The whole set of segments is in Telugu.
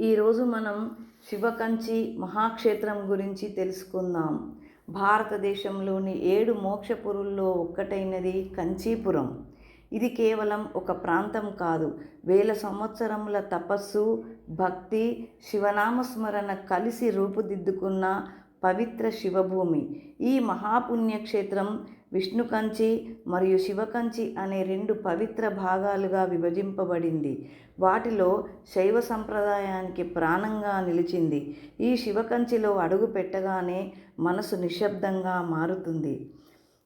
ఈరోజు మనం శివకంచి మహాక్షేత్రం గురించి తెలుసుకుందాం. భారతదేశంలోని ఏడు మోక్షపురుల్లో ఒక్కటైనది కంచీపురం. ఇది కేవలం ఒక ప్రాంతం కాదు. వేల సంవత్సరముల తపస్సు భక్తి శివనామస్మరణ కలిసి రూపుదిద్దుకున్న పవిత్ర శివభూమి. ఈ మహాపుణ్యక్షేత్రం విష్ణుకంచి మరియు శివకంచి అనే రెండు పవిత్ర భాగాలుగా విభజింపబడింది. వాటిలో శైవ సంప్రదాయానికి ప్రాణంగా నిలిచింది. ఈ శివకంచిలో అడుగు పెట్టగానే మనసు నిశ్శబ్దంగా మారుతుంది.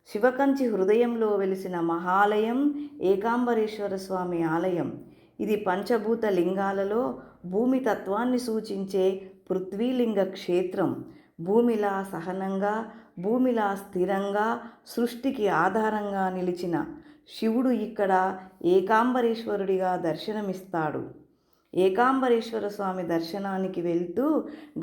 శివకంచి హృదయంలో వెలిసిన మహాలయం ఏకాంబరేశ్వర స్వామి ఆలయం. ఇది పంచభూత లింగాలలో భూమి తత్వాన్ని సూచించే పృథ్వీలింగ క్షేత్రం. భూమిలా సహనంగా భూమిలా స్థిరంగా సృష్టికి ఆధారంగా నిలిచిన శివుడు ఇక్కడ ఏకాంబరేశ్వరుడిగా దర్శనమిస్తాడు. ఏకాంబరేశ్వర స్వామి దర్శనానికి వెళ్తూ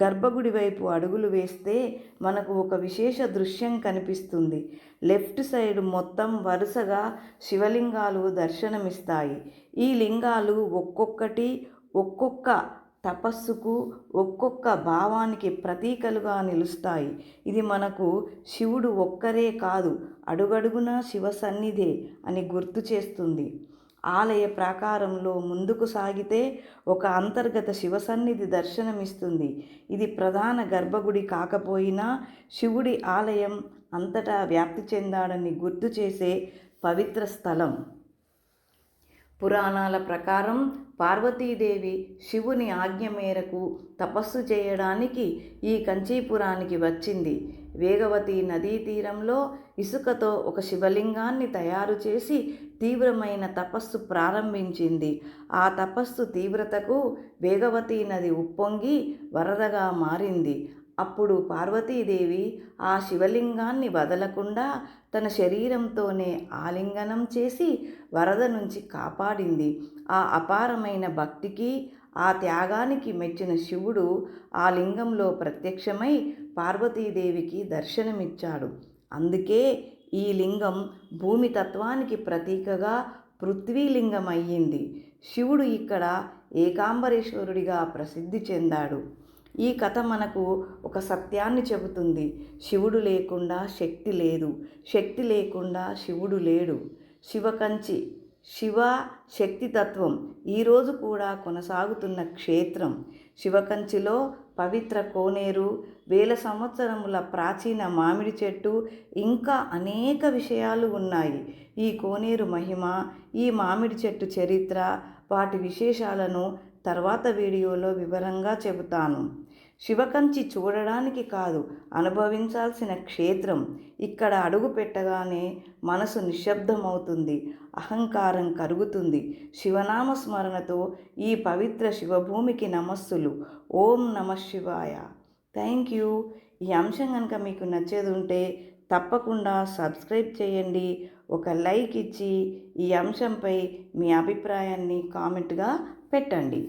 గర్భగుడి వైపు అడుగులు వేస్తే మనకు ఒక విశేష దృశ్యం కనిపిస్తుంది. లెఫ్ట్ సైడ్ మొత్తం వరుసగా శివలింగాలు దర్శనమిస్తాయి. ఈ లింగాలు ఒక్కొక్కటి ఒక్కొక్క తపస్సుకు ఒక్కొక్క భావానికి ప్రతీకలుగా నిలుస్తాయి. ఇది మనకు శివుడు ఒక్కరే కాదు అడుగడుగున శివ సన్నిధే అని గుర్తు చేస్తుంది. ఆలయ ప్రాకారంలో ముందుకు సాగితే ఒక అంతర్గత శివసన్నిధి దర్శనమిస్తుంది. ఇది ప్రధాన గర్భగుడి కాకపోయినా శివుడి ఆలయం అంతటా వ్యాప్తి చెందాడని గుర్తు చేసే పవిత్ర స్థలం. పురాణాల ప్రకారం పార్వతీదేవి శివుని ఆజ్ఞ మేరకు తపస్సు చేయడానికి ఈ కంచీపురానికి వచ్చింది. వేగవతి నదీ తీరంలో ఇసుకతో ఒక శివలింగాన్ని తయారు చేసి తీవ్రమైన తపస్సు ప్రారంభించింది. ఆ తపస్సు తీవ్రతకు వేగవతి నది ఉప్పొంగి వరదగా మారింది. అప్పుడు పార్వతీదేవి ఆ శివలింగాన్ని వదలకుండా తన శరీరంతోనే ఆలింగనం చేసి వరద నుంచి కాపాడింది. ఆ అపారమైన భక్తికి ఆ త్యాగానికి మెచ్చిన శివుడు ఆ లింగంలో ప్రత్యక్షమై పార్వతీదేవికి దర్శనమిచ్చాడు. అందుకే ఈ లింగం భూమి తత్వానికి ప్రతీకగా పృథ్వీలింగం అయ్యింది శివుడు ఇక్కడ ఏకాంబరేశ్వరుడిగా ప్రసిద్ధి చెందాడు. ఈ కథ మనకు ఒక సత్యాన్ని చెబుతుంది. శివుడు లేకుండా శక్తి లేదు. శక్తి లేకుండా శివుడు లేడు. శివకంచి శివ శక్తితత్వం ఈరోజు కూడా కొనసాగుతున్న క్షేత్రం. శివకంచిలో పవిత్ర కోనేరు వేల సంవత్సరముల ప్రాచీన మామిడి చెట్టు ఇంకా అనేక విషయాలు ఉన్నాయి. ఈ కోనేరు మహిమ ఈ మామిడి చెట్టు చరిత్ర వాటి విశేషాలను తర్వాత వీడియోలో వివరంగా చెబుతాను. శివకంచి చూడడానికి కాదు అనుభవించాల్సిన క్షేత్రం. ఇక్కడ అడుగు పెట్టగానే మనసు నిశ్శబ్దమవుతుంది అహంకారం కరుగుతుంది. శివనామ స్మరణతో ఈ పవిత్ర శివభూమికి నమస్సులు. ఓం నమ శివాయ. Thank you. ఈ అంశం కనుక మీకు నచ్చేది ఉంటే తప్పకుండా సబ్స్క్రైబ్ చేయండి. ఒక లైక్ ఇచ్చి ఈ అంశంపై మీ అభిప్రాయాన్ని కామెంట్గా పెట్టండి.